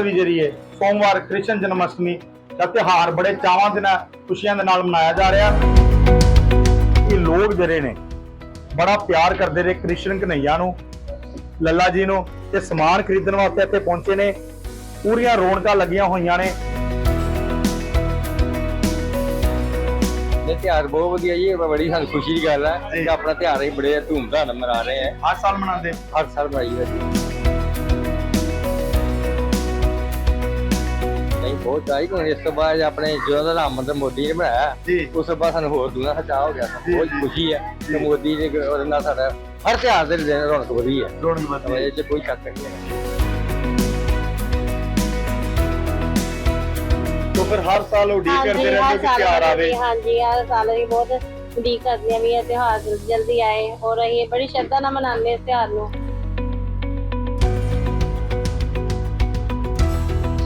ਸਾਲ ਵੀ ਜਿਹੜੀ ਹੈ ਸੋਮਵਾਰ ਕ੍ਰਿਸ਼ਨ ਜਨਮ ਅਸ਼ਟਮੀ ਦਾ ਤਿਉਹਾਰ ਬੜੇ ਚਾਵਾਂ ਦੇ ਨਾਲ ਖੁਸ਼ੀਆਂ ਦੇ ਨਾਲ ਮਨਾਇਆ ਜਾ ਰਿਹਾ। ਇਹ ਲੋਕ ਜਿਹੜੇ ਨੇ ਬੜਾ ਪਿਆਰ ਕਰਦੇ ਨੇ ਕ੍ਰਿਸ਼ਨ ਕਨਈਆ ਨੂੰ ਲੱਲਾ ਜੀ ਨੂੰ ਤੇ ਸਮਾਨ ਖਰੀਦਣ ਵਾਸਤੇ ਇੱਥੇ ਪਹੁੰਚੇ ਨੇ। ਪੂਰੀਆਂ ਰੌਣਕਾਂ ਲੱਗੀਆਂ ਹੋਈਆਂ ਨੇ। ਇਹ ਤਿਉਹਾਰ ਬਹੁਤ ਵਧੀਆ ਜੀ ਇਹ ਬੜੀ ਸਾਨੂੰ ਖੁਸ਼ੀ ਦੀ ਗੱਲ ਹੈ। ਕਿ ਆਪਣਾ ਤਿਉਹਾਰ ਅਸੀਂ ਬੜੇ ਧੂਮਧਾਮ ਨਾਲ ਮਨਾ ਰਹੇ ਹਾਂ। ਹਰ ਸਾਲ ਮਨਾਉਂਦੇ। ਹਰ ਸਾਲ ਮਨਾਈ ਦਾ ਜੀ ਬਹੁਤ ਆਈ ਕਿ ਇਸ ਤੋਂ ਬਾਅਦ ਆਪਣੇ ਜਦੋਂ ਦਾ ਰਾਮ ਮੰਦਰ ਮੋਦੀ ਨੇ ਬਣਾਇਆ ਜੀ। ਉਸ ਤੋਂ ਬਾਅਦ ਸਾਨੂੰ ਹੋਰ ਦੂਣਾ ਖਚਾ ਹੋ ਗਿਆ। ਬਹੁਤ। ਖੁਸ਼ੀ ਹੈ ਕਿ ਮੋਦੀ ਨੇ ਉਹਦੇ ਨਾਲ ਸਾਡਾ ਹਰ ਤਿਉਹਾਰ ਦੇ ਦਿਨ ਰੌਣਕ ਵਧੀ ਹੈ। ਰੌਣਕ ਵਧੀ ਇਹ 'ਚ ਕੋਈ ਸ਼ੱਕ ਨਹੀਂ ਹੈ। ਤੋਂ ਫਿਰ ਹਰ ਸਾਲ ਉਡੀਕ ਕਰਦੇ ਰਹਿੰਦੇ ਕਿ ਤਿਉਹਾਰ ਆਵੇ। ਹਾਂਜੀ ਹਰ ਸਾਲ ਅਸੀਂ ਬਹੁਤ ਉਡੀਕ ਕਰਦੇ ਹਾਂ ਵੀ ਇਹ ਤਿਉਹਾਰ ਜਲਦੀ ਜਲਦੀ ਆਏ। ਔਰ ਅਸੀਂ ਬੜੀ ਸ਼ਰਧਾ ਨਾਲ ਮਨਾਉਂਦੇ ਇਸ ਤਿਉਹਾਰ ਨੂੰ।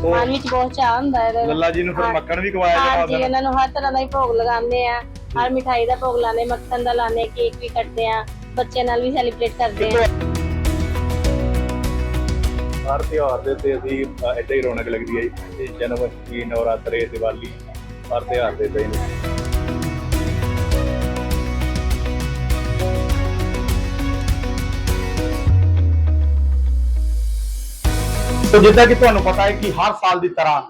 ਮਨ ਵਿੱਚ ਬਹੁਤ ਚਾਹ ਹੁੰਦਾ ਹੈ ਇਹਦਾ। ਲੱਲਾ ਜੀ ਨੂੰ ਫਿਰ। ਮੱਖਣ ਵੀ ਖਵਾਇਆ ਹਾਂਜੀ ਜਾਂਦਾ ਇਹਨਾਂ ਨੂੰ ਹਰ ਤਰ੍ਹਾਂ ਦਾ ਹੀ ਭੋਗ ਲਗਾਉਂਦੇ ਆ। ਹਰ ਮਿਠਾਈ ਦਾ ਭੋਗ ਲਾਉਂਦੇ ਮੱਖਣ ਦਾ ਲਾਉਂਦੇ ਕੇਕ ਵੀ ਕੱਟਦੇ ਆ। ਬੱਚਿਆਂ ਨਾਲ ਵੀ ਸੈਲੀਬ੍ਰੇਟ ਕਰਦੇ ਆ। ਹਰ ਤਿਉਹਾਰ ਦੇ ਉੱਤੇ ਅਸੀਂ ਏਦਾਂ ਹੀ ਰੌਣਕ ਲੱਗਦੀ ਹੈ ਜੀ। ਜਨਮ ਅਸ਼ਟਮੀ ਨਵਰਾਤਰੇ ਦੀਵਾਲੀ ਹਰ ਤਿਉਹਾਰ ਦੇ ਦਿਨ। ਤੋ ਜਿੱਦਾਂ ਕਿ ਤੁਹਾਨੂੰ ਪਤਾ ਹੈ ਕਿ ਹਰ ਸਾਲ ਦੀ ਤਰ੍ਹਾਂ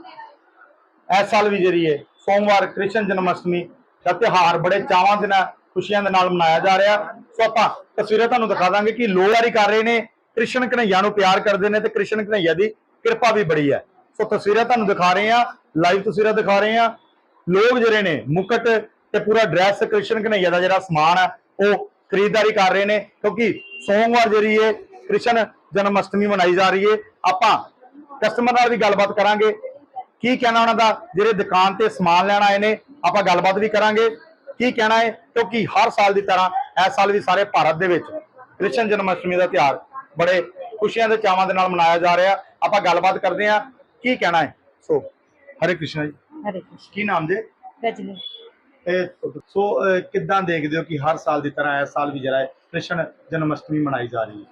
ਇਸ ਸਾਲ ਵੀ ਜਿਹੜੀ ਹੈ ਸੋਮਵਾਰ ਕ੍ਰਿਸ਼ਨ ਜਨਮ ਅਸ਼ਟਮੀ ਦਾ ਤਿਉਹਾਰ ਬੜੇ ਚਾਵਾਂ ਦੇ ਨਾਲ, ਖੁਸ਼ੀਆਂ ਦੇ ਨਾਲ ਮਨਾਇਆ ਜਾ ਰਿਹਾ। ਸੋ ਆਪਾਂ ਤਸਵੀਰਾਂ ਤੁਹਾਨੂੰ ਦਿਖਾ ਦਾਂਗੇ ਕਿ ਲੋਹਾਰੀ ਕਰ ਰਹੇ ਨੇ, ਕ੍ਰਿਸ਼ਨ ਕਨਈਆ ਨੂੰ ਪਿਆਰ ਕਰਦੇ ਨੇ ਤੇ ਕ੍ਰਿਸ਼ਨ ਕਨਈਆ ਦੀ ਕਿਰਪਾ ਵੀ ਬੜੀ ਹੈ। ਸੋ ਤਸਵੀਰਾਂ ਤੁਹਾਨੂੰ ਦਿਖਾ ਰਹੇ ਆ ਲਾਈਵ ਤਸਵੀਰਾਂ ਦਿਖਾ ਰਹੇ ਆ ਲੋਕ ਜਿਹੜੇ ਨੇ, ਮੁਕਟ ਤੇ ਪੂਰਾ ਡਰੈਸ ਕ੍ਰਿਸ਼ਨ ਕਨਈਆ ਦਾ ਜਿਹੜਾ ਸਮਾਨ ਹੈ, ਉਹ ਖਰੀਦਦਾਰੀ ਕਰ ਰਹੇ ਨੇ, ਕਿਉਂਕਿ ਸੋਮਵਾਰ ਜਿਹੜੀ ਹੈ ਕ੍ਰਿਸ਼ਨ ਜਨਮ ਅਸ਼ਟਮੀ ਮਨਾਈ ਜਾ ਰਹੀ ਹੈ। ਆਪਾਂ ਕਸਟਮਰ ਨਾਲ ਵੀ ਗੱਲਬਾਤ ਕਰਾਂਗੇ। ਕੀ ਕਹਿਣਾ ਉਹਨਾਂ ਦਾ? ਜਿਹੜੇ ਦੁਕਾਨ ਤੇ ਸਮਾਨ ਲੈਣ ਆਏ ਨੇ ਆਪਾਂ ਗੱਲਬਾਤ ਵੀ ਕਰਾਂਗੇ। ਕੀ ਕਹਿਣਾ ਹੈ? ਕਿਉਂਕਿ ਹਰ ਸਾਲ ਦੀ ਤਰ੍ਹਾਂ ਇਸ ਸਾਲ ਵੀ ਸਾਰੇ ਭਾਰਤ ਦੇ ਵਿੱਚ ਕ੍ਰਿਸ਼ਨ ਜਨਮ ਅਸ਼ਟਮੀ ਦਾ ਤਿਉਹਾਰ ਬੜੇ ਖੁਸ਼ੀਆਂ ਦੇ ਚਾਵਾਂ ਦੇ ਨਾਲ ਮਨਾਇਆ ਜਾ ਰਿਹਾ। ਆਪਾਂ ਗੱਲਬਾਤ ਕਰਦੇ ਹਾਂ। ਕੀ ਕਹਿਣਾ ਹੈ? ਸੋ ਹਰੇ ਕ੍ਰਿਸ਼ਨ ਜੀ। ਹਰੇ ਕ੍ਰਿਸ਼ਨ। ਕੀ ਨਾਮ ਜੀ? ਰਜਨੀ। ਇਹ ਸੋ ਕਿੱਦਾਂ ਦੇਖਦੇ ਹੋ ਕਿ ਹਰ ਸਾਲ ਦੀ ਤਰ੍ਹਾਂ ਇਸ ਸਾਲ ਵੀ ਜਿਹੜਾ ਹੈ ਕ੍ਰਿਸ਼ਨ ਜਨਮ ਅਸ਼ਟਮੀ ਮਨਾਈ ਜਾ ਰਹੀ ਹੈ?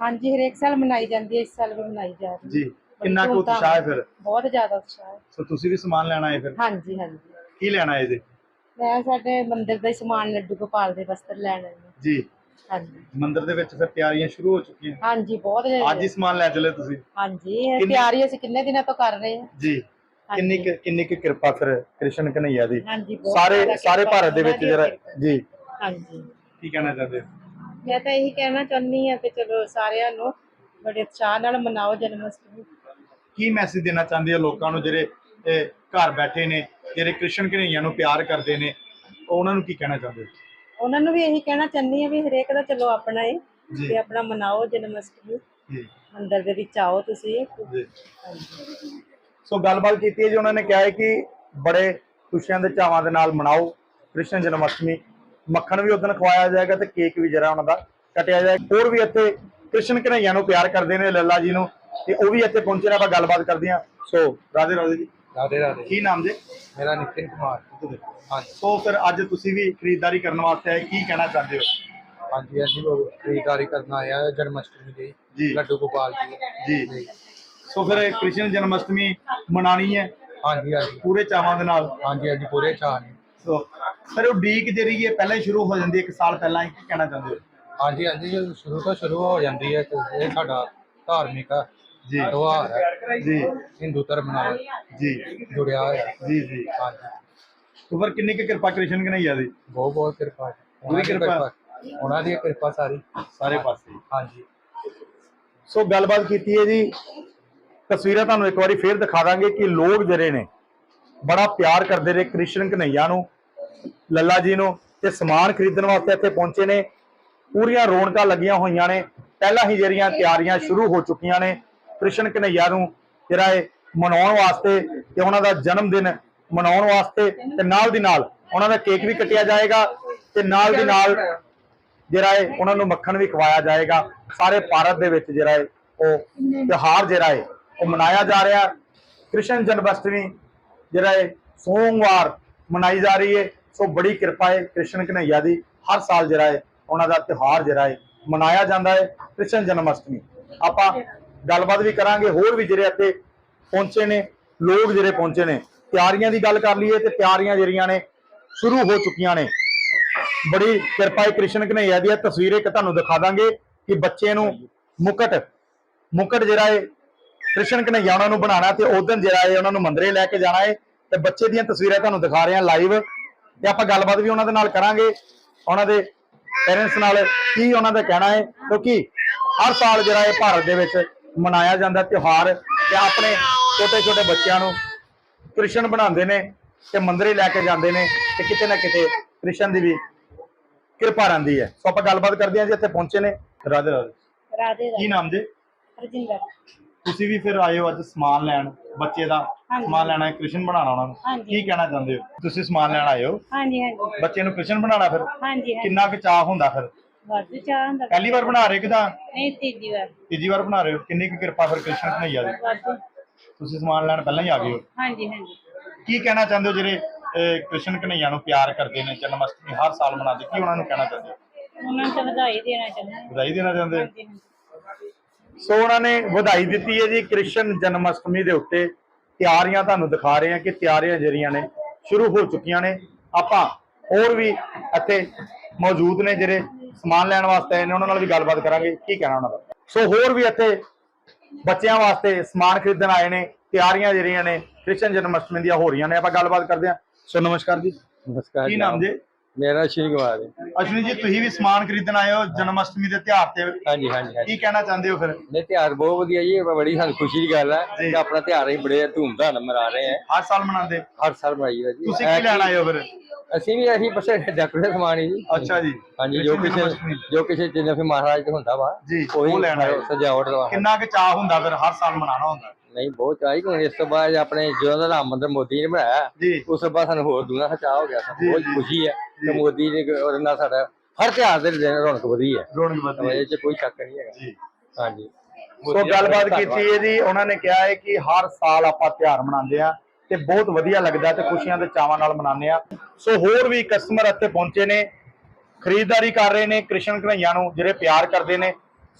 ਹਾਂਜੀ ਹਰੇਕ ਸਾਲ ਮਨਾਈ ਜਾਂਦੀ ਹੈ ਇਸ ਸਾਲ ਵੀ ਮਨਾਈ ਜਾ ਰਹੀ ਜੀ। ਕਿੰਨਾ ਕੁ ਉਤਸ਼ਾਹ ਹੈ ਫਿਰ? ਬਹੁਤ ਜ਼ਿਆਦਾ ਉਤਸ਼ਾਹ ਹੈ। ਸੋ ਤੁਸੀਂ ਵੀ ਸਮਾਨ ਲੈਣਾ ਹੈ ਫਿਰ? ਹਾਂਜੀ ਹਾਂਜੀ। ਕੀ ਲੈਣਾ ਹੈ ਜੀ? ਮੈਂ ਸਾਡੇ ਮੰਦਿਰ ਦਾ ਹੀ ਸਮਾਨ ਲੱਡੂ ਗੋਪਾਲ ਦੇ ਵਸਤਰ ਲੈਣ ਆਈ ਹਾਂ। ਜੀ। ਹਾਂਜੀ। ਮੰਦਿਰ ਦੇ ਵਿੱਚ ਫਿਰ ਤਿਆਰੀਆਂ ਸ਼ੁਰੂ ਹੋ ਚੁੱਕੀਆਂ। ਹਾਂਜੀ ਬਹੁਤ ਅੱਜ ਹੀ ਸਮਾਨ ਲੈ ਚਲੇ ਤੁਸੀਂ? ਹਾਂਜੀ ਇਹ ਕਿੰਨੀ- ਤਿਆਰੀ ਅਸੀਂ ਕਿੰਨੇ ਦਿਨਾਂ ਤੋਂ ਕਰ ਰਹੇ ਹਾਂ। ਜੀ। ਕਿੰਨੀ ਕੁ- ਕਿੰਨੀ ਕੁ ਕਿਰਪਾ ਫਿਰ ਕ੍ਰਿਸ਼ਨ ਕਨਈਆ ਦੀ? ਹਾਂਜੀ ਬਹੁਤ ਸਾਰੇ ਜ਼ਿਆਦਾ ਸਾਰੇ ਕਿਰਪਾ ਭਾਰਤ ਦੇ ਵਿੱਚ ਉਹਨਾਂ ਦੀ ਜਿਹੜਾ ਕਿਰਪਾ। ਜੀ। ਹਾਂਜੀ। ਕੀ ਕਹਿਣਾ ਚਾਹਦੇ ਹੋ? ਮੈਂ ਤਾਂ ਇਹੀ ਕਹਿਣਾ ਚਾਹੁੰਦੀ ਹਾਂ ਕਿ ਚਲੋ ਸਾਰਿਆਂ ਨੂੰ ਬੜੇ ਉਤਸ਼ਾਹ ਨਾਲ ਮਨਾਓ ਜਨਮ ਅਸ਼ਟਮੀ। ਕੀ ਮੈਸੇਜ ਦੇਣਾ ਚਾਹੁੰਦੇ ਹੋ ਲੋਕਾਂ ਨੂੰ ਜਿਹੜੇ ਘਰ ਬੈਠੇ ਨੇ ਜਿਹੜੇ ਕ੍ਰਿਸ਼ਨ ਕਨਈਆ ਨੂੰ ਪਿਆਰ ਕਰਦੇ ਨੇ? ਉਹਨਾਂ ਨੂੰ ਕੀ ਕਹਿਣਾ ਚਾਹੁੰਦੇ ਹੋ? ਉਹਨਾਂ ਨੂੰ ਵੀ ਇਹੀ ਕਹਿਣਾ ਚਾਹੁੰਦੀ ਹਾਂ ਵੀ ਹਰੇਕ ਦਾ ਚਲੋ ਆਪਣਾ ਜੀ। ਤੇ ਆਪਣਾ ਮਨਾਓ ਜਨਮ ਅਸ਼ਟਮੀ ਜੀ। ਮੰਦਿਰ ਦੇ ਵਿੱਚ ਆਓ ਤੁਸੀਂ। ਸੋ ਗੱਲਬਾਤ ਕੀਤੀ ਹੈ ਜੀ ਉਹਨਾਂ ਨੇ ਕਿਹਾ ਹੈ ਕਿ ਬੜੇ ਖੁਸ਼ੀਆਂ ਦੇ ਚਾਵਾਂ ਦੇ ਨਾਲ ਮਨਾਓ ਕ੍ਰਿਸ਼ਨ ਜਨਮ ਅਸ਼ਟਮੀ ਮੱਖਣ ਵੀ ਉਦੋਂ ਖਵਾਇਆ ਜਾਏਗਾ ਤੇ ਕੇਕ ਵੀ ਜਿਹੜਾ ਉਹਨਾਂ ਦਾ ਕਟਿਆ ਜਾਏਗਾ। ਹੋਰ ਵੀ ਇੱਥੇ ਕ੍ਰਿਸ਼ਨ ਕਨਈਆ ਨੂੰ ਪਿਆਰ ਕਰਦੇ ਨੇ ਲੱਲਾ ਜੀ ਨੂੰ। ਤੇ ਉਹ ਵੀ ਇੱਥੇ ਪਹੁੰਚੇ ਨੇ ਆਪਾਂ ਗੱਲਬਾਤ ਕਰਦੇ ਹਾਂ। ਸੋ ਰਾਧੇ ਰਾਧੇ ਜੀ। ਰਾਧੇ ਰਾਧੇ। ਕੀ ਨਾਮ ਜੀ? ਮੇਰਾ ਨਿਤਿਨ ਕੁਮਾਰ। ਹਾਂਜੀ। ਸੋ ਫਿਰ ਅੱਜ ਤੁਸੀਂ ਵੀ ਖਰੀਦਦਾਰੀ ਕਰਨ ਵਾਸਤੇ ਆਏ ਕੀ ਕਹਿਣਾ ਚਾਹੁੰਦੇ ਹੋ? ਹਾਂਜੀ ਅਸੀਂ ਉਹ ਖਰੀਦਦਾਰੀ ਕਰਨ ਆਏ ਆ ਜਨਮ ਅਸ਼ਟਮੀ ਦੀ ਜੀ। ਲੱਡੂ ਗੋਪਾਲ ਜੀ। ਜੀ। ਸੋ ਫਿਰ ਇਹ ਕ੍ਰਿਸ਼ਨ ਜਨਮ ਅਸ਼ਟਮੀ ਮਨਾਣੀ ਹੈ। ਹਾਂਜੀ ਹਾਂਜੀ। ਪੂਰੇ ਚਾਵਾਂ ਦੇ ਨਾਲ। ਹਾਂਜੀ ਹਾਂਜੀ ਪੂਰੇ ਚਾਅ ਨੇ ਸੋ ਫਿਰ ਉਹ ਡੀਕ ਜਿਹੜੀ ਹੈ ਪਹਿਲਾਂ ਹੀ ਸ਼ੁਰੂ ਹੋ ਜਾਂਦੀ ਹੈ ਇੱਕ ਸਾਲ ਪਹਿਲਾਂ ਹੀ ਕੀ ਕਹਿਣਾ ਚਾਹੁੰਦੇ ਹੋ? ਹਾਂਜੀ ਹਾਂਜੀ ਜਦੋਂ ਸ਼ੁਰੂ ਤੋਂ ਸ਼ੁਰੂ ਹੋ ਜਾਂਦੀ ਹੈ ਤੇ ਇਹ ਸਾਡਾ ਧਾਰਮਿਕ ਜੀ। ਤਿਉਹਾਰ ਹੈ ਜੀ। ਹਿੰਦੂ ਧਰਮ ਨਾਲ ਜੀ। ਜੁੜਿਆ ਹੋਇਆ। ਜੀ ਜੀ। ਹਾਂਜੀ। ਸੋ ਫਿਰ ਕਿੰਨੀ ਕੁ ਕਿਰਪਾ ਕ੍ਰਿਸ਼ਨ ਕਨਈਆ ਦੀ ਬਹੁਤ ਬਹੁਤ ਕਿਰਪਾ। ਹੈ। ਉਹਨਾਂ ਪੂਰੀ ਦੀ ਕਿਰਪਾ। ਉਹਨਾਂ ਦੀ ਕਿਰਪਾ ਸਾਰੀ। ਸਾਰੇ ਪਾਸੇ। ਹਾਂਜੀ। ਸੋ ਗੱਲਬਾਤ ਕੀਤੀ ਹੈ ਜੀ। ਤਸਵੀਰਾਂ ਤੁਹਾਨੂੰ ਇੱਕ ਵਾਰੀ ਫੇਰ ਦਿਖਾ ਦਾਂਗੇ ਕਿ ਲੋਕ ਜਿਹੜੇ ਨੇ ਬੜਾ ਪਿਆਰ ਕਰਦੇ ਨੇ ਕ੍ਰਿਸ਼ਨ ਕਨਈਆ ਨੂੰ ਲੱਲਾ ਜੀ ਨੂੰ ਤੇ ਸਮਾਨ ਖਰੀਦਣ ਵਾਸਤੇ ਇੱਥੇ ਪਹੁੰਚੇ ਨੇ। ਪੂਰੀਆਂ ਰੌਣਕਾਂ ਲੱਗੀਆਂ ਹੋਈਆਂ ਨੇ। ਪਹਿਲਾਂ ਹੀ ਜਿਹੜੀਆਂ ਤਿਆਰੀਆਂ ਸ਼ੁਰੂ ਹੋ ਚੁੱਕੀਆਂ ਨੇ। ਕ੍ਰਿਸ਼ਨ ਕਨਈਆ ਨੂੰ ਜਿਹੜਾ ਹੈ ਮਨਾਉਣ ਵਾਸਤੇ ਤੇ ਉਹਨਾਂ ਦਾ ਜਨਮ ਦਿਨ ਮਨਾਉਣ ਵਾਸਤੇ ਤੇ ਨਾਲ ਦੀ ਨਾਲ ਉਹਨਾਂ ਦਾ ਕੇਕ ਵੀ ਕੱਟਿਆ ਜਾਏਗਾ ਤੇ ਨਾਲ ਦੀ ਨਾਲ ਜਿਹੜਾ ਹੈ ਉਹਨਾਂ ਨੂੰ ਮੱਖਣ ਵੀ ਖਵਾਇਆ ਜਾਏਗਾ। ਸਾਰੇ ਭਾਰਤ ਦੇ ਵਿੱਚ ਜਿਹੜਾ ਹੈ ਉਹ ਤਿਉਹਾਰ ਜਿਹੜਾ ਹੈ ਉਹ ਮਨਾਇਆ ਜਾ ਰਿਹਾ। ਕ੍ਰਿਸ਼ਨ ਜਨਮਅਸ਼ਟਮੀ ਜਿਹੜਾ ਹੈ ਸੋਮਵਾਰ ਮਨਾਈ ਜਾ ਰਹੀ ਹੈ। ਸੋ ਬੜੀ ਕਿਰਪਾ ਹੈ ਕ੍ਰਿਸ਼ਨ ਕਨਈਆ ਦੀ। ਹਰ ਸਾਲ ਜਿਹੜਾ ਹੈ ਉਹਨਾਂ ਦਾ ਤਿਉਹਾਰ ਜਿਹੜਾ ਹੈ ਮਨਾਇਆ ਜਾਂਦਾ ਹੈ। ਕ੍ਰਿਸ਼ਨ ਜਨਮ ਅਸ਼ਟਮੀ ਆਪਾਂ ਗੱਲਬਾਤ ਵੀ ਕਰਾਂਗੇ, ਹੋਰ ਵੀ ਜਿਹੜੇ ਇੱਥੇ ਪਹੁੰਚੇ ਨੇ, ਲੋਕ ਜਿਹੜੇ ਪਹੁੰਚੇ ਨੇ, ਤਿਆਰੀਆਂ ਦੀ ਗੱਲ ਕਰ ਲਈਏ ਤੇ ਤਿਆਰੀਆਂ ਜਿਹੜੀਆਂ ਨੇ ਸ਼ੁਰੂ ਹੋ ਚੁੱਕੀਆਂ ਨੇ। ਬੜੀ ਕਿਰਪਾ ਹੈ ਕ੍ਰਿਸ਼ਨ ਕਨਈਆ ਦੀ ਤਸਵੀਰ ਇੱਕ ਤੁਹਾਨੂੰ ਦਿਖਾ ਦਾਂਗੇ ਕਿ ਬੱਚੇ ਨੂੰ ਮੁਕਟ ਮੁਕਟ ਜਿਹੜਾ ਹੈ ਕ੍ਰਿਸ਼ਨ ਕਨਈਆ ਉਹਨਾਂ ਨੂੰ ਬਣਾਉਣਾ ਤੇ ਉਸ ਜਿਹੜਾ ਹੈ ਉਹਨਾਂ ਨੂੰ ਮੰਦਰੇ ਲੈ ਕੇ ਜਾਣਾ ਹੈ। ਤੇ ਬੱਚੇ ਦੀਆਂ ਤਸਵੀਰਾਂ ਤੁਹਾਨੂੰ ਦਿਖਾ ਰਹੇ ਹਾਂ ਲਾਈਵ ਤੇ ਆਪਾਂ ਗੱਲਬਾਤ ਵੀ ਉਹਨਾਂ ਦੇ ਨਾਲ ਕਰਾਂਗੇ। ਉਹਨਾਂ ਦੇ ਪੇਰੈਂਟਸ ਨਾਲ ਕੀ ਉਹਨਾਂ ਦਾ ਕਹਿਣਾ ਹੈ, ਕਿਉਂਕਿ ਹਰ ਸਾਲ ਜਿਹੜਾ ਹੈ ਭਾਰਤ ਦੇ ਵਿੱਚ ਮਨਾਇਆ ਜਾਂਦਾ ਤਿਉਹਾਰ ਤੇ ਆਪਣੇ ਛੋਟੇ ਛੋਟੇ ਬੱਚਿਆਂ ਨੂੰ ਕ੍ਰਿਸ਼ਨ ਬਣਾਉਂਦੇ ਨੇ ਤੇ ਮੰਦਰੇ ਲੈ ਕੇ ਜਾਂਦੇ ਨੇ ਤੇ ਕਿਤੇ ਨਾ ਕਿਤੇ ਕ੍ਰਿਸ਼ਨ ਦੀ ਵੀ ਕਿਰਪਾ ਰਹਿੰਦੀ ਹੈ। ਸੋ ਆਪਾਂ ਗੱਲਬਾਤ ਕਰਦੇ ਹਾਂ ਜੀ ਇੱਥੇ ਪਹੁੰਚੇ ਨੇ ਰਾਧੇ ਰਾਧੇ ਰਾਧੇ ਕੀ ਨਾਮ ਜੀ? ਰਜਿੰਦਰ। ਤੁਸੀਂ ਵੀ ਫਿਰ ਆਏ ਹੋ ਅੱਜ ਸਮਾਨ ਲੈਣ ਬੱਚੇ ਦਾ। ਸਮਾਨ ਲੈਣਾ ਹੈ ਕ੍ਰਿਸ਼ਨ ਬਣਾਉਣਾ ਉਹਨਾਂ ਨੂੰ। ਕੀ ਕਹਿਣਾ ਚਾਹੁੰਦੇ ਹੋ? ਤੁਸੀਂ ਸਮਾਨ ਲੈਣ ਆਏ ਹੋ? ਹਾਂਜੀ ਹਾਂਜੀ। ਬੱਚੇ ਨੂੰ ਕ੍ਰਿਸ਼ਨ ਬਣਾਉਣਾ ਫਿਰ? ਹਾਂਜੀ ਹਾਂਜੀ। ਕਿੰਨਾ ਕੁ ਚਾਹ ਹੁੰਦਾ ਫਿਰ? ਵਾਧੂ ਚਾਹ ਹੁੰਦਾ। ਪਹਿਲੀ ਵਾਰ ਬਣਾ ਰਹੇ ਕਿਦਾਂ ਨਹੀਂ ਤੀਜੀ ਵਾਰ। ਤੀਜੀ ਵਾਰ ਬਣਾ ਰਹੇ ਹੋ? ਕਿੰਨੀ ਕੁ ਕਿਰਪਾ ਫਿਰ ਕ੍ਰਿਸ਼ਨ ਕਨਈਆ ਦੀ? ਵਾਧੂ। ਤੁਸੀਂ ਸਮਾਨ ਲੈਣ ਪਹਿਲਾਂ ਹੀ ਆ ਗਏ ਹੋ? ਹਾਂਜੀ ਹਾਂਜੀ। ਕੀ ਕਹਿਣਾ ਚਾਹੁੰਦੇ ਹੋ ਜਿਹੜੇ ਅਹ, ਕ੍ਰਿਸ਼ਨ ਕਨਈਆ ਨੂੰ ਪਿਆਰ ਕਰਦੇ ਨੇ ਜਨਮ ਅਸ਼ਟਮੀ ਹਰ ਸਾਲ ਮਨਾਉਂਦੇ ਕੀ ਉਹਨਾਂ ਨੂੰ ਕਹਿਣਾ ਚਾਹੁੰਦੇ ਹੋ? ਉਹਨਾਂ ਨੂੰ ਤਾਂ ਵਧਾਈ ਦੇਣਾ ਚਾਹੁੰਦੇ। ਵਧਾਈ ਦੇਣਾ ਚਾਹੁੰਦੇ? ਹੋ ਹਾਂਜੀ ਹਾਂਜੀ। ਸੋ ਉਹਨਾਂ ਨੇ ਵਧਾਈ ਦਿੱਤੀ ਹੈ ਜੀ ਕ੍ਰਿਸ਼ਨ ਜਨਮ ਅਸ਼ਟਮੀ ਦੇ ਉੱਤੇ। ਤਿਆਰੀਆਂ ਤੁਹਾਨੂੰ ਦਿਖਾ ਰਹੇ ਹਾਂ ਕਿ ਤਿਆਰੀਆਂ ਜਿਹੜੀਆਂ ਨੇ ਸ਼ੁਰੂ ਹੋ ਚੁੱਕੀਆਂ ਨੇ। ਆਪਾਂ ਹੋਰ ਵੀ ਇੱਥੇ ਮੌਜੂਦ ਨੇ ਜਿਹੜੇ ਸਮਾਨ ਲੈਣ ਵਾਸਤੇ ਆਏ ਨੇ ਉਹਨਾਂ ਨਾਲ ਵੀ ਗੱਲਬਾਤ ਕਰਾਂਗੇ ਕੀ ਕਹਿਣਾ ਉਹਨਾਂ ਦਾ? ਸੋ ਹੋਰ ਵੀ ਇੱਥੇ ਬੱਚਿਆਂ ਵਾਸਤੇ ਸਮਾਨ ਖਰੀਦਣ ਆਏ ਨੇ ਤਿਆਰੀਆਂ ਜਿਹੜੀਆਂ ਨੇ ਕ੍ਰਿਸ਼ਨ ਜਨਮ ਅਸ਼ਟਮੀ ਦੀਆਂ ਹੋ ਰਹੀਆਂ ਨੇ ਆਪਾਂ ਗੱਲਬਾਤ ਕਰਦੇ ਹਾਂ। ਸੋ ਨਮਸਕਾਰ ਜੀ। ਨਮਸਕਾਰ ਕੀ ਨਾਮ ਜੀ? ਮੇਰਾ ਸ਼੍ਰੀ ਕੁਮਾਰ ਹੈ। ਅਸ਼ਵਨੀ ਜੀ ਤੁਸੀਂ ਵੀ ਸਮਾਨ ਖਰੀਦਣ ਆਏ ਹੋ ਜਨਮ ਅਸ਼ਟਮੀ ਦੇ ਤਿਉਹਾਰ ਤੇ। ਹਾਂਜੀ ਹਾਂਜੀ ਹਾਂਜੀ। ਕੀ ਕਹਿਣਾ ਚਾਹੁੰਦੇ ਹੋ ਫਿਰ? ਨੇ ਤਿਉਹਾਰ ਬਹੁਤ ਵਧੀਆ ਜੀ ਇਹ ਬੜੀ ਸਾਨੂੰ ਖੁਸ਼ੀ ਦੀ ਗੱਲ ਹੈ ਜੀ। ਕਿ ਆਪਣਾ ਤਿਉਹਾਰ ਅਸੀਂ ਬੜੇ ਧੂਮਧਾਮ ਨਾਲ ਮਨਾ ਰਹੇ ਹਾਂ ਹਰ ਸਾਲ ਮਨਾਉਂਦੇ। ਹਰ ਸਾਲ ਮਨਾਈ ਦਾ ਜੀ। ਤੁਸੀਂ ਕੀ ਲੈਣ ਆਏ ਹੋ ਫਿਰ? ਅਸੀਂ ਵੀ ਅਸੀਂ ਬਸ ਡੈਕੋਰੇਟ ਸਮਾਨ ਹੀ ਜੀ। ਅੱਛਾ ਜੀ। ਹਾਂਜੀ ਜੋ ਕਿਸੇ। ਜੋ ਕਿਸੇ ਜਿੰਨਾ ਫਿਰ ਮਹਾਰਾਜ ਤੇ ਹੁੰਦਾ ਵਾ। ਜੀ, ਉਹੀ ਲੈਣ। ਸਜਾਵਟ ਦਾ। ਕਿੰਨਾ ਕੁ ਚਾਹ ਹੁੰਦਾ ਫਿਰ ਹਰ ਸਾਲ ਮਨਾਉਣਾ ਹੁੰਦਾ? ਨਹੀਂ ਬਹੁਤ ਚਾਹੀ ਹੁਣ ਇਸ ਤੋਂ ਬਾਅਦ ਆਪਣੇ ਜਦੋਂ ਦਾ ਰਾਮ ਮੰਦਿਰ ਮੋਦੀ ਨੇ ਬਣਾਇਆ ਉਸ ਤੋਂ ਬਾਅਦ ਸਾਨੂੰ ਹੋਰ ਦੂਣਾ ਖਚਾ ਹੋ ਗਿਆ। ਸਾਨੂੰ ਬਹੁਤ। ਖੁਸ਼ੀ ਹੈ ਕਿ ਮੋਦੀ ਨੇ ਉਹਦੇ ਨਾਲ ਸਾਡਾ ਹਰ ਤਿਉਹਾਰ ਦੇ ਦਿਨ ਰੌਣਕ ਵਧੀ ਹੈ। ਰੌਣਕ ਵਧੀ ਹੈ। ਇਹ 'ਚ ਕੋਈ ਸ਼ੱਕ ਨਹੀਂ ਹੈਗਾ। ਜੀ। ਹਾਂਜੀ। ਸੋ ਗੱਲਬਾਤ ਕੀਤੀ ਜੀ। ਉਹਨਾਂ ਨੇ ਕਿਹਾ ਹੈ ਕਿ ਹਰ ਸਾਲ ਆਪਾਂ ਤਿਉਹਾਰ ਮਨਾਉਂਦੇ ਆ ਤੇ ਬਹੁਤ ਵਧੀਆ ਲੱਗਦਾ ਤੇ ਖੁਸ਼ੀਆਂ ਦੇ ਚਾਵਾਂ ਨਾਲ ਮਨਾਉਂਦੇ ਆ ਸੋ ਹੋਰ ਵੀ ਕਸਟਮਰ ਇੱਥੇ ਪਹੁੰਚੇ ਨੇ, ਖਰੀਦਦਾਰੀ ਕਰ ਰਹੇ ਨੇ ਕ੍ਰਿਸ਼ਨ ਕਨਈਆ ਨੂੰ, ਜਿਹੜੇ ਪਿਆਰ ਕਰਦੇ ਨੇ।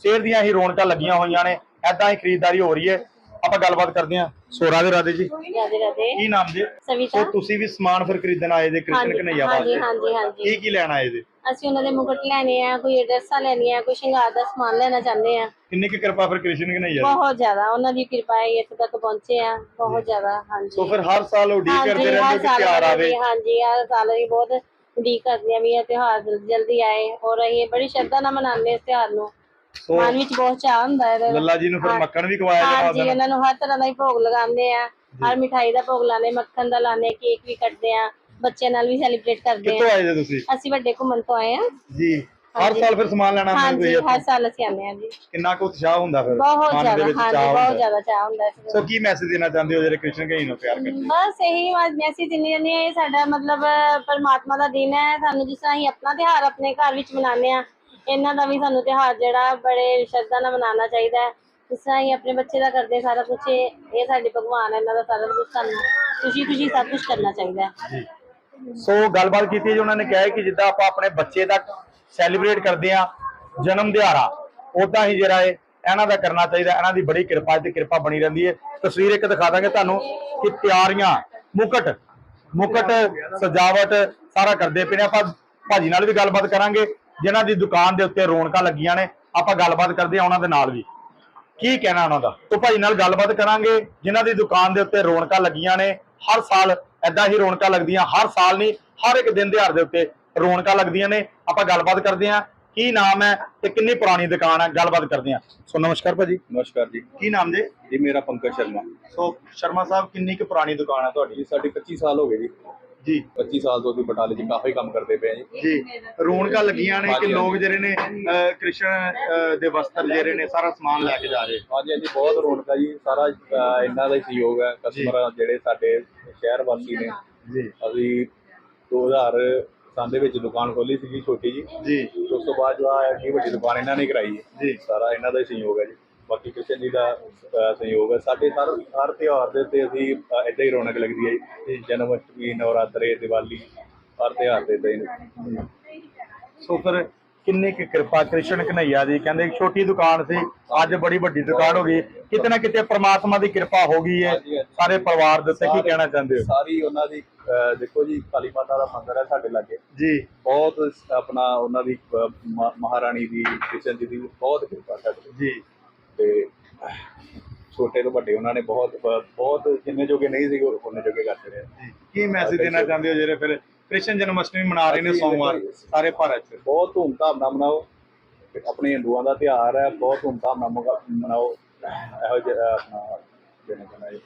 ਸ਼ੇਰ ਦੀਆਂ ਹੀ ਰੌਣਕਾਂ ਲੱਗੀਆਂ ਹੋਈਆਂ ਨੇ ਐਦਾਂ ਹੀ ਖਰੀਦਦਾਰੀ ਹੋ ਰਹੀ ਹੈ। ਆਪਾਂ ਗੱਲਬਾਤ ਕਰਦੇ ਆ ਸੋ ਰਾਧੇ ਰਾਧੇ ਜੀ ਕੀ ਨਾਮ ਜੀ? ਸਵਿਤਾ ਸੋ ਤੁਸੀਂ ਵੀ ਸਮਾਨ ਫਿਰ ਖਰੀਦਣ ਆਏ ਜੇ ਕ੍ਰਿਸ਼ਨ ਕਨਈਆ ਹਾਂਜੀ ਵਾਸਤੇ ਹਾਂਜੀ ਹਾਂਜੀ। ਕੀ ਕੀ ਲੈਣ ਆਏ ਜੇ? ਅਸੀਂ ਉਹਨਾਂ ਦੇ ਮੁਕਟ ਲੈਣੇ ਆ ਕੋਈ ਡਰੈਸਾਂ ਲੈਣੀਆਂ ਕੋਈ ਸ਼ਿੰਗਾਰ ਦਾ ਸਮਾਨ ਲੈਣਾ ਚਾਹੁੰਦੇ ਆ। ਕਿੰਨੀ ਕੁ ਕਿਰਪਾ ਫਿਰ ਕ੍ਰਿਸ਼ਨ ਕਨਈਆ ਦੀ ਬਹੁਤ ਜ਼ਿਆਦਾ ਉਹਨਾਂ ਦੀ ਕਿਰਪਾ ਹੈ ਇੱਥੇ ਤੱਕ ਪਹੁੰਚੇ ਆ ਬਹੁਤ ਜ਼ਿਆਦਾ ਹਾਂਜੀ। ਸੋ ਫਿਰ ਹਰ ਸਾਲ ਉਡੀਕ ਕਰਦੇ ਰਹਿੰਦੇ ਹੋ ਕਿ ਤਿਉਹਾਰ ਆਵੇ? ਹਾਂਜੀ, ਹਰ ਸਾਲ ਅਸੀਂ ਬਹੁਤ ਉਡੀਕ ਕਰਦੇ ਆ ਵੀ ਇਹ ਤਿਉਹਾਰ ਜਲ- ਜਲਦੀ ਆਏ ਔਰ ਅਸੀਂ ਬੜੀ ਸ਼ਰਧਾ ਨਾਲ ਮਨਾਉਂਦੇ ਇਸ ਤਿਉਹਾਰ ਨੂੰ। ਸੋ ਮਨ ਵਿੱਚ ਬਹੁਤ ਚਾਹ ਹੁੰਦਾ ਹੈ ਇਹਦਾ। ਲੱਲਾ ਜੀ ਨੂੰ ਫਿਰ ਮੱਖਣ ਵੀ ਖਵਾਇਆ ਜਾਣਾ ਹਾਂਜੀ ਉਹਨਾਂ ਨੂੰ ਹਰ ਤਰ੍ਹਾਂ ਦਾ ਹੀ ਭੋਗ ਲਗਾਉਂਦੇ ਆ। ਹਰ ਮਿਠਾਈ ਦਾ ਭੋਗ ਲਾਉਂਦੇ ਮੱਖਣ ਦਾ ਲਾਉਂਦੇ ਕੇਕ ਵੀ ਕੱਟਦੇ ਆ ਬੱਚਿਆਂ ਨਾਲ ਵੀ ਸੈਲੀਬ੍ਰੇਟ ਕਰਦੇ ਕਿੱਥੋਂ ਆ। ਆਏ ਜੇ ਤੁਸੀਂ? ਅਸੀਂ ਵੱਡੇ ਘੁੰਮਣ ਤੋਂ ਆਏ ਆ। ਜੀ ਹਰ। ਸਾਲ ਫਿਰ ਸਮਾਨ ਲੈਣਾ ਹੁੰਦਾ ਹਾਂਜੀ ਹਰ ਸਾਲ ਅਸੀਂ ਆਉਂਦੇ ਆ ਜੀ। ਕਿੰਨਾ ਕੁ ਉਤਸ਼ਾਹ ਹੁੰਦਾ ਫਿਰ? ਬਹੁਤ ਮਨ ਦੇ ਜ਼ਿਆਦਾ ਵਿੱਚ ਹਾਂਜੀ ਚਾਅ ਬਹੁਤ ਹੁੰਦਾ। ਜ਼ਿਆਦਾ ਚਾਹ ਹੁੰਦਾ ਇਸ ਸੋ ਕੀ ਮੈਸੇਜ ਦੇਣਾ ਚਾਹੁੰਦੇ ਹੋ ਜਿਹੜੇ ਕ੍ਰਿਸ਼ਨ ਕਹੀ ਨੂੰ ਪਿਆਰ ਕਰਦੇ? ਬਸ ਇਹੀ ਮੈਸੇਜ ਦਿੰਨੀ ਜਾਂਦੀ ਹੈ ਇਹ ਸਾਡਾ ਮਤਲਬ ਪਰਮਾਤਮਾ ਦਾ ਦਿਨ ਹੈ। ਸਾਨੂੰ ਜਿਸ ਤਰ੍ਹਾਂ ਅਸੀਂ ਆਪਣਾ ਤਿਉਹਾਰ ਆਪਣੇ ਘਰ ਵਿੱਚ ਮਨਾਉਂਦੇ ਆ ਇਹਨਾਂ ਦਾ ਵੀ ਸਾਨੂੰ ਤਿਉਹਾਰ ਜਿਹੜਾ ਬੜੇ ਸ਼ਰਧਾ ਨਾਲ ਮਨਾਉਣਾ ਚਾਹੀਦਾ ਹੈ। ਜਿਸ ਤਰ੍ਹਾਂ ਅਸੀਂ ਆਪਣੇ ਬੱਚੇ ਦਾ ਕਰਦੇ ਸਾਰਾ ਕੁਝ ਇਹ ਸਾਡੇ ਭਗਵਾਨ ਹੈ, ਇਹਨਾਂ ਦਾ ਸਾਰਾ ਕੁਝ ਸਾਨੂੰ ਖੁਸ਼ੀ ਖੁਸ਼ੀ ਸਭ ਕੁਝ ਕਰਨਾ ਚਾਹੀਦਾ ਹੈ। ਸੋ ਗੱਲਬਾਤ ਕੀਤੀ ਜੀ, ਉਹਨਾਂ ਨੇ ਕਿਹਾ ਕਿ ਜਿੱਦਾਂ ਆਪਾਂ ਆਪਣੇ ਬੱਚੇ ਦਾ ਸੈਲੀਬ੍ਰੇਟ ਕਰਦੇ ਆ ਜਨਮ ਦਿਹਾੜਾ ਉਦਾਂ ਹੀ ਜਿਹੜਾ ਹੈ ਇਹਨਾਂ ਦਾ ਕਰਨਾ ਚਾਹੀਦਾ, ਇਹਨਾਂ ਦੀ ਬੜੀ ਕਿਰਪਾ ਤੇ ਕਿਰਪਾ ਬਣੀ ਰਹਿੰਦੀ ਹੈ। ਤਸਵੀਰ ਇੱਕ ਦਿਖਾ ਦਾਂਗੇ ਤੁਹਾਨੂੰ ਕਿ ਤਿਆਰੀਆਂ ਮੁਕਟ ਮੁਕਟ, ਸਜਾਵਟ ਸਾਰਾ ਕਰਦੇ ਪਏ ਨੇ। ਆਪਾਂ ਭਾਜੀ ਨਾਲ ਵੀ ਗੱਲਬਾਤ ਕਰਾਂਗੇ। ਜਿਨ੍ਹਾਂ ਦੀ ਦੁਕਾਨ ਦੇ ਉੱਤੇ ਰੌਣਕਾਂ ਲੱਗੀਆਂ ਨੇ ਆਪਾਂ ਗੱਲਬਾਤ ਕਰਦੇ ਆ ਉਹਨਾਂ ਦੇ ਨਾਲ ਵੀ। ਕੀ ਕਹਿਣਾ ਉਹਨਾਂ ਦਾ? ਤੋਂ ਭਾਈ ਨਾਲ ਗੱਲਬਾਤ ਕਰਾਂਗੇ ਜਿਨ੍ਹਾਂ ਦੀ ਦੁਕਾਨ ਦੇ ਉੱਤੇ ਰੌਣਕਾਂ ਲੱਗੀਆਂ ਨੇ ਹਰ ਸਾਲ ਐਦਾਂ ਹੀ ਰੌਣਕਾਂ ਲੱਗਦੀਆਂ ਹਰ ਸਾਲ ਨਹੀਂ ਹਰ ਇੱਕ ਦਿਨ ਦਿਹਾੜ ਦੇ ਉੱਤੇ ਰੌਣਕਾਂ ਲੱਗਦੀਆਂ ਨੇ। ਆਪਾਂ ਗੱਲਬਾਤ ਕਰਦੇ ਹਾਂ ਕੀ ਨਾਮ ਹੈ ਤੇ ਕਿੰਨੀ ਪੁਰਾਣੀ ਦੁਕਾਨ ਹੈ ਗੱਲਬਾਤ ਕਰਦੇ ਹਾਂ। ਸੋ ਨਮਸਕਾਰ ਭਾਜੀ। ਨਮਸਕਾਰ ਜੀ। ਕੀ ਨਾਮ ਜੀ? ਜੀ ਮੇਰਾ ਪੰਕਜ ਸ਼ਰਮਾ। ਸੋ ਸ਼ਰਮਾ ਸਾਹਿਬ ਕਿੰਨੀ ਕੁ ਪੁਰਾਣੀ ਦੁਕਾਨ ਹੈ ਤੁਹਾਡੀ? ਸਾਡੀ 25 ਸਾਲ ਹੋ ਗਏ ਜੀ। ਜੀ। 25 ਸਾਲ ਤੋਂ ਅਸੀਂ ਬਟਾਲੇ 'ਚ ਕਾਫੀ ਕੰਮ ਕਰਦੇ ਪਏ ਹਾਂ ਜੀ। ਜੀ। ਰੌਣਕਾਂ ਲੱਗੀਆਂ ਨੇ ਕਿ ਹਾਂਜੀ, ਲੋਕ। ਜਿਹੜੇ ਨੇ ਕ੍ਰਿਸ਼ਨ ਦੇ ਵਸਤਰ ਜਿਹੜੇ ਨੇ ਸਾਰਾ ਸਮਾਨ ਲੈ ਕੇ ਜਾ ਰਹੇ। ਹਾਂਜੀ ਹਾਂਜੀ ਬਹੁਤ ਰੌਣਕ ਹੈ ਜੀ। ਸਾਰਾ ਅਹ, ਇਹਨਾਂ ਦਾ ਹੀ ਸਹਿਯੋਗ ਹੈ। ਕਸਟਮਰ ਜਿਹੜੇ ਸਾਡੇ ਸ਼ਹਿਰ ਵਾਸੀ ਨੇ। ਜੀ। ਅਸੀਂ 2000 ਸਾਲ ਦੇ ਵਿੱਚ ਦੁਕਾਨ ਖੋਲੀ ਸੀਗੀ ਛੋਟੀ ਜੀ। ਜੀ ਉਸ ਤੋਂ ਬਾਅਦ ਜੋ ਆ ਵੱਡੀ ਦੁਕਾਨ ਇਹਨਾਂ ਨੇ ਕਰਾਈ ਹੈ। ਜੀ। ਸਾਰਾ ਇਹਨਾਂ ਦਾ ਹੀ ਸਹਿਯੋਗ ਹੈ ਜੀ। ਬਾਕੀ ਕ੍ਰਿਸ਼ਨ ਜੀ ਦਾ ਸਹਿਯੋਗ ਹੈ। ਸਾਡੇ ਹਰ ਹਰ ਤਿਉਹਾਰ ਦੇ ਉੱਤੇ ਅਸੀਂ ਏਦਾਂ ਹੀ ਰੌਣਕ ਲੱਗਦੀ ਹੈ ਜੀ। ਜਨਮ ਅਸ਼ਟਮੀ ਨਵਰਾਤਰੇ ਦੀਵਾਲੀ ਹਰ ਤਿਉਹਾਰ ਦੇ ਦਿਨ ਸੋ ਫਿਰ ਕਿੰਨੀ ਕੁ ਕਿਰਪਾ ਕ੍ਰਿਸ਼ਨ ਕਨਈਆ ਦੀ ਕਹਿੰਦੇ ਛੋਟੀ ਦੁਕਾਨ ਸੀ ਅੱਜ ਬੜੀ ਵੱਡੀ ਦੁਕਾਨ ਹੋ ਗਈ। ਕਿਤੇ ਨਾ ਕਿਤੇ ਪ੍ਰਮਾਤਮਾ ਦੀ ਕਿਰਪਾ ਹੋ ਗਈ ਹੈ। ਹਾਂਜੀ, ਹਾਂਜੀ। ਸਾਰੇ ਪਰਿਵਾਰ ਦੇ ਉੱਤੇ ਕੀ ਕਹਿਣਾ ਚਾਹੁੰਦੇ ਹੋ? ਸਾਰੀ ਉਹਨਾਂ ਦੀ ਅਹ, ਦੇਖੋ ਜੀ ਕਾਲੀ ਮਾਤਾ ਦਾ ਮੰਦਿਰ ਹੈ ਸਾਡੇ ਲਾਗੇ। ਜੀ। ਬਹੁਤ ਆਪਣਾ ਉਹਨਾਂ ਦੀ ਮ- ਮਹਾਰਾਣੀ ਦੀ ਕ੍ਰਿਸ਼ਨ ਜੀ ਦੀ ਬਹੁਤ ਕਿਰਪਾ ਸਾਡੇ ਤੇ। ਜੀ। ਤੇ ਛੋਟੇ ਤੋਂ ਵੱਡੇ ਉਹਨਾਂ ਨੇ ਬਹੁਤ ਬਹੁਤ ਜਿੰਨੇ ਜੋਗੇ ਨਹੀਂ ਸੀ ਉਹਨੇ ਜੋਗੇ ਕਰਦੇ ਰਹੇ। ਕੀ ਮੈਸੇਜ ਦੇਣਾ ਚਾਹੁੰਦੇ ਹੋ ਜਿਹੜੇ ਫਿਰ ਕ੍ਰਿਸ਼ਨ ਜਨਮ ਅਸ਼ਟਮੀ ਮਨਾ ਰਹੇ ਨੇ ਸੋਮਵਾਰ ਸਾਰੇ ਭਾਰਤ 'ਚ? ਬਹੁਤ ਧੂਮਧਾਮ ਨਾਲ ਮਨਾਓ ਆਪਣੇ ਹਿੰਦੂਆਂ ਦਾ ਤਿਉਹਾਰ ਹੈ ਬਹੁਤ ਧੂਮਧਾਮ ਨਾਲ ਮਗਾ- ਮਨਾਓ ਇਹੋ ਜਿਹਾ ਆਪਣਾ ਦੇਣਾ ਚਾਹੁੰਦਾ ਜੀ।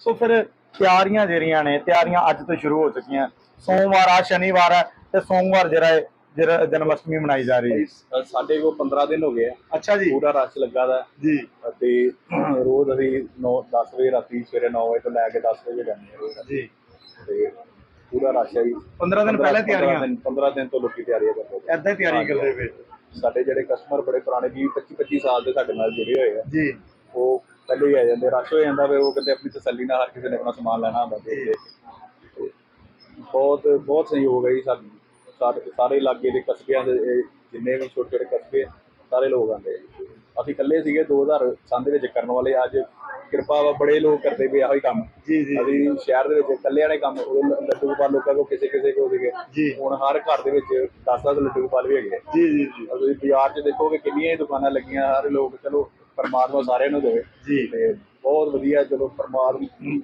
ਸੋ ਫਿਰ ਤਿਆਰੀਆਂ ਜਿਹੜੀਆਂ ਨੇ ਤਿਆਰੀਆਂ ਅੱਜ ਤੋਂ ਸ਼ੁਰੂ ਹੋ ਚੁੱਕੀਆਂ। ਸੋਮਵਾਰ ਆ ਸ਼ਨੀਵਾਰ ਹੈ ਤੇ ਸੋਮਵਾਰ ਜਿਹੜਾ ਹੈ ਜਿਹੜਾ ਜਨਮ ਅਸ਼ਟਮੀ ਮਨਾਈ ਜਾ ਰਹੀ ਹੈ। ਅਹ ਸਾਡੇ ਕੋਲ 15 ਦਿਨ ਹੋ ਗਏ ਆ। ਅੱਛਾ ਜੀ। ਪੂਰਾ ਰਸ਼ ਲੱਗਾ ਦਾ। ਹੈ। ਜੀ। ਅਤੇ ਰੋਜ਼ ਅਸੀਂ 9 10 ਵਜੇ ਰਾਤੀ ਸਵੇਰੇ 9 ਵਜੇ ਤੋਂ ਲੈ ਕੇ 10 ਵਜੇ ਜਾਂਦੇ ਰੋਜ਼। ਜੀ। ਤੇ ਪੂਰਾ ਰਸ਼ ਹੈ ਜੀ। 15 ਦਿਨ ਪਹਿਲਾਂ 15 ਤਿਆਰੀਆਂ ਦਿਨ 15 ਦਿਨ ਤੋਂ ਲੋਕੀ ਤਿਆਰੀਆਂ ਕਰਦੇ ਪਏ। ਐਦਾਂ ਹੀ ਤਿਆਰੀ ਕਰਦੇ ਪਏ? ਸਾਡੇ ਜਿਹੜੇ ਕਸਟਮਰ ਬੜੇ ਪੁਰਾਣੇ 20 25 25 ਸਾਲ ਦੇ ਸਾਡੇ ਨਾਲ ਜੁੜੇ ਹੋਏ ਆ। ਜੀ। ਉਹ ਪਹਿਲੇ ਹੀ ਆ ਜਾਂਦੇ ਰਸ਼ ਹੋ ਜਾਂਦਾ ਵੇ ਉਹ ਕਹਿੰਦੇ ਆਪਣੀ ਤਸੱਲੀ ਨਾਲ ਹਰ ਕਿਸੇ ਨੇ ਆਪਣਾ ਸਮਾਨ ਲੈਣਾ ਹੁੰਦਾ। ਤੇ ਬਹੁਤ ਬਹੁਤ ਸਹਿਯੋਗ ਹੈ ਜੀ ਸਾਨੂੰ। ਸਾਰੇ ਸਾਰੇ ਇਲਾਕੇ ਦੇ ਕਸਬਿਆਂ ਦੇ ਇਹ ਜਿੰਨੇ ਵੀ ਛੋਟੇ ਛੋਟੇ ਕਸਬੇ ਆ, ਸਾਰੇ ਲੋਕ ਆਉਂਦੇ ਆ ਜੀ। ਅਸੀਂ ਇਕੱਲੇ ਸੀਗੇ 2000 ਸੰਨ ਦੇ ਵਿੱਚ ਕਰਨ ਵਾਲੇ ਅੱਜ ਕਿਰਪਾ ਵਾ ਬੜੇ ਲੋਕ ਕਰਦੇ ਪਏ ਆਹੀ ਕੰਮ ਜੀ ਜੀ ਅਸੀਂ ਸ਼ਹਿਰ ਦੇ ਵਿੱਚ ਇਕੱਲਿਆਂ ਨੇ ਕੰਮ ਲ- ਲੱਡੂ ਗੋਪਾਲ ਲੋਕਾਂ ਕੋਲ ਕਿਸੇ ਕਿਸੇ ਕੋਲ ਸੀਗੇ ਜੀ। ਹੁਣ ਹਰ ਘਰ ਦੇ ਵਿੱਚ 10-10 ਲੱਡੂ ਗੋਪਾਲ ਵੀ ਹੈਗੇ ਆ। ਜੀ ਜੀ ਜੀ ਔਰ ਤੁਸੀਂ ਬਾਜ਼ਾਰ 'ਚ ਦੇਖੋਗੇ ਕਿੰਨੀਆਂ ਹੀ ਦੁਕਾਨਾਂ ਲੱਗੀਆਂ ਹਰ ਲੋਕ ਚਲੋ ਪਰਮਾਤਮਾ ਸਾਰਿਆਂ ਨੂੰ ਦੇਵੇ ਜੀ। ਤੇ ਬਹੁਤ ਵਧੀਆ ਚਲੋ ਪਰਮਾਤਮਾ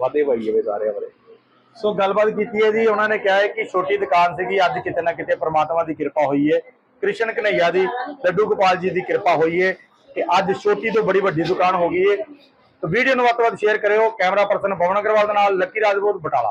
ਵਾਦੇ ਪਾਈ ਜਾਵੇ ਸਾਰਿਆਂ ਬਾਰੇ ਸੋ ਗੱਲਬਾਤ ਕੀਤੀ ਹੈ ਜੀ, ਉਹਨਾਂ ਨੇ ਕਿਹਾ ਹੈ ਕਿ ਛੋਟੀ ਦੁਕਾਨ ਸੀਗੀ, ਅੱਜ ਕਿਤੇ ਨਾ ਕਿਤੇ ਪ੍ਰਮਾਤਮਾ ਦੀ ਕਿਰਪਾ ਹੋਈ ਹੈ। ਕ੍ਰਿਸ਼ਨ ਕਨਈਆ ਦੀ, ਲੱਡੂ ਗੋਪਾਲ ਜੀ ਦੀ ਕਿਰਪਾ ਹੋਈ ਹੈ ਕਿ ਅੱਜ ਛੋਟੀ ਤੋਂ ਬੜੀ ਵੱਡੀ ਦੁਕਾਨ ਹੋ ਗਈ ਹੈ। ਤਾਂ ਵੀਡੀਓ ਨੂੰ ਵੱਧ ਤੋਂ ਵੱਧ ਸ਼ੇਅਰ ਕਰਿਓ। ਕੈਮਰਾ ਪਰਸਨ ਪਵਨ ਅਗਰਵਾਲ ਦੇ ਨਾਲ, ਲੱਕੀ ਰਾਜਪੂਤ, ਬਟਾਲਾ।